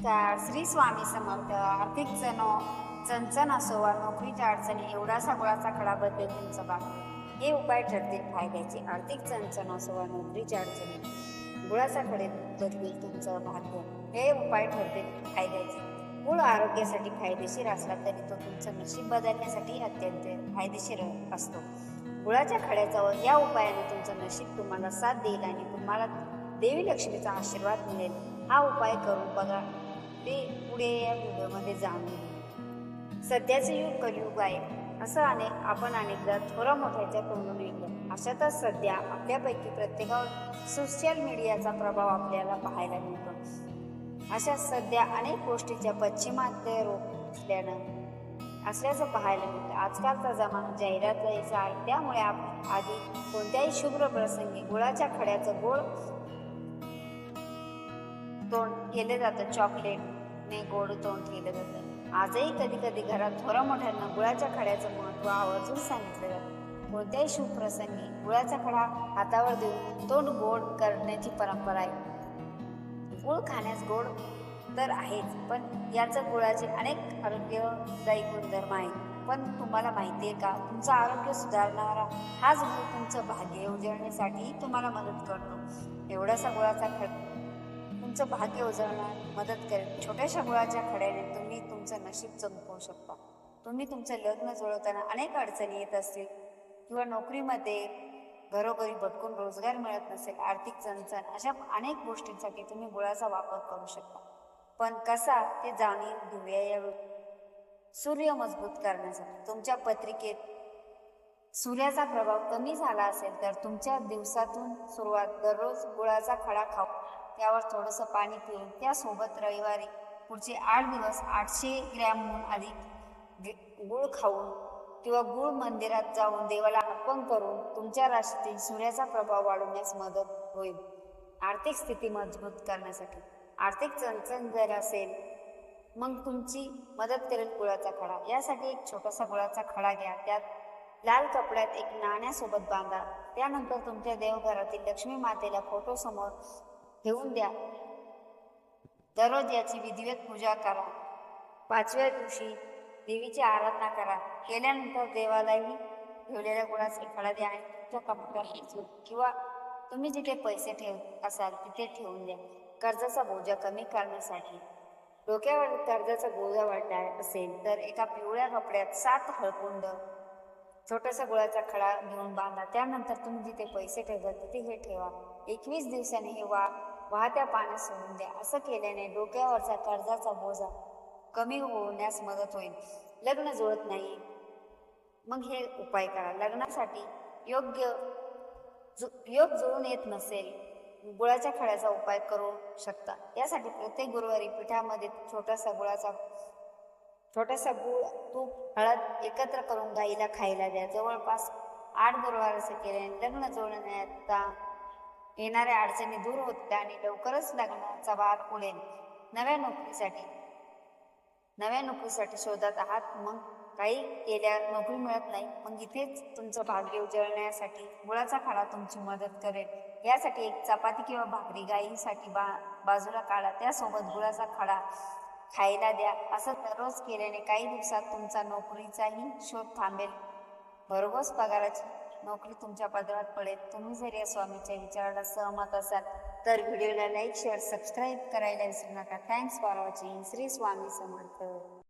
नमस्कार श्री स्वामी समर्थ आर्थिक जण चणचण असो वा नोकरीच्या अडचणी एवढासा गुळाचा खडा बदल तुमचं बाप हे उपाय ठरतील फायद्याचे. आर्थिक चणचण असो वा नोकरीच्या अडचणी गुळाचा खडे बदलेल तुमचं भाग्य. हे उपाय ठरतील फायद्याचे. गुळ आरोग्यासाठी फायदेशीर असला तरी तो तुमचं नशीब बदलण्यासाठी अत्यंत फायदेशीर असतो. गुळाच्या खड्याचा या उपायाने तुमचं नशीब तुम्हाला साथ देईल आणि तुम्हाला देवी लक्ष्मीचा आशीर्वाद मिळेल. हा उपाय करून बघा. ते पुढे या व्हिडिओमध्ये जाणून घेऊ. सध्याचे युग कलियुग आहे. असं अनेक आपण अनेकदा थोरा मोठ्याच्या तोंडून ऐकलं. अशातच सध्या आपल्यापैकी प्रत्येकावर सोशल मीडियाचा प्रभाव आपल्याला पाहायला मिळतो. अशा सध्या अनेक गोष्टीच्या पश्चिमात्य रोग असल्यानं असल्याचं पाहायला मिळतं. आजकालचा जमाना जाहिरात जायचा आहे. त्यामुळे आपण आधी कोणत्याही शुभ्र प्रसंगी गुळाच्या खड्याचं गोड तोंड केलं जातं चॉकलेटने गोड तोंड केलं जातं. आजही कधी कधी घरात थोरा मोठ्यांना गुळाच्या खड्याचं महत्त्व आवर्जून सांगितलं जातं. कोणत्याही शुभप्रसंगी गुळाचा खडा हातावर देऊन तोंड गोड करण्याची परंपरा आहे. गुळ खाण्यास गोड तर आहेच पण याचं गुळाचे अनेक आरोग्यदायी गुणधर्म आहेत. पण तुम्हाला माहिती आहे का तुमचं आरोग्य सुधारणारा हाच गुळ तुमचं भाग्य उजळण्यासाठी तुम्हाला मदत करतो. एवढासा गुळाचा खड तुमचं भाग्य उजळणार मदत करेल. छोट्याशा गुळाच्या खड्याने तुम्ही तुमचं नशीब चमकवू शकता. तुम्ही तुमचं लग्न जुळवताना अनेक अडचणी येत असतील किंवा नोकरीमध्ये घरोघरी भटकून रोजगार मिळत नसेल आर्थिक चणचण अशा अनेक गोष्टींसाठी तुम्ही गुळाचा वापर करू शकता. पण कसा ते जाणीव घेऊया यावेळी सूर्य मजबूत करण्यासाठी. तुमच्या पत्रिकेत सूर्याचा प्रभाव कमी झाला असेल तर तुमच्या दिवसातून सुरुवात दररोज गुळाचा खडा खाऊ. त्यावर थोडंसं पाणी पिऊन त्यासोबत रविवारी पुढचे आठ दिवस आठशे ग्रॅमहून अधिक गुळ खाऊन किंवा गुळ मंदिरात जाऊन देवाला अर्पण करून तुमच्या राशीतील सूर्याचा प्रभाव वाढवण्यास मदत होईल. आर्थिक स्थिती मजबूत करण्यासाठी आर्थिक चणचण जर असेल मग तुमची मदत करेल गुळाचा खडा. यासाठी एक छोटासा गुळाचा खडा घ्या. त्यात लाल कपड्यात एक नाण्यासोबत बांधा. त्यानंतर तुमच्या देवघरातील लक्ष्मी मातेला फोटो समोर ठेवून द्या. दररोज याची विधिवत पूजा करा. पाचव्या दिवशी देवीची आराधना करा. केल्यानंतर देवालाही ठेवलेल्या गुळाचा खडा द्या आणि तुमच्या कपाटात किंवा तुम्ही जिथे पैसे ठेव असाल तिथे ठेवून द्या. कर्जाचा बोजा कमी करण्यासाठी. डोक्यावर कर्जाचा बोजा वाढला असेल तर एका पिवळ्या कपड्यात सात हळकुंड छोटासा गुळाचा खडा घेऊन बांधा. त्यानंतर तुम्ही जिथे पैसे ठेवता तिथे हे ठेवा. एकवीस दिवसांनी हे वा वाहत्या पाण्यात सोडून द्या. असं केल्याने डोक्यावरचा कर्जाचा बोजा कमी होण्यास मदत होईल. लग्न जुळत नाही. मग हे उपाय करा. लग्नासाठी योग्य जु- योग जुळून येत नसेल गुळाच्या खड्याचा उपाय करू शकता. यासाठी प्रत्येक गुरुवारी पिठामध्ये छोटासा गुळाचा छोटासा गुळ तूप हळद एकत्र करून गाईला खायला द्या. जवळपास आठ गुरुवार असे केल्याने लग्न जुळण्याचा येणाऱ्या अडचणी दूर होत्या आणि लवकरच लग्नाचा भार उडेल. नव्या नोकरीसाठी. नव्या नोकरीसाठी शोधात आहात. मग काही केल्या नोकरी मिळत नाही. मग इथेच तुमचं भाग्य उजळण्यासाठी गुळाचा खाडा तुमची मदत करेल. यासाठी एक चपाती किंवा भाकरी गाईसाठी बा बाजूला काढा. त्यासोबत गुळाचा खाडा खायला द्या. असं दररोज केल्याने काही दिवसात तुमचा नोकरीचाही शोध थांबेल. भरघोस पगाराची नोकरी तुमच्या पदरात पडेल. तुम्ही जर या स्वामीच्या विचाराला सहमत असाल तर व्हिडिओला लाईक शेअर सबस्क्राईब करायला विसरू नका. Thanks for watching Shri Swami Samarth.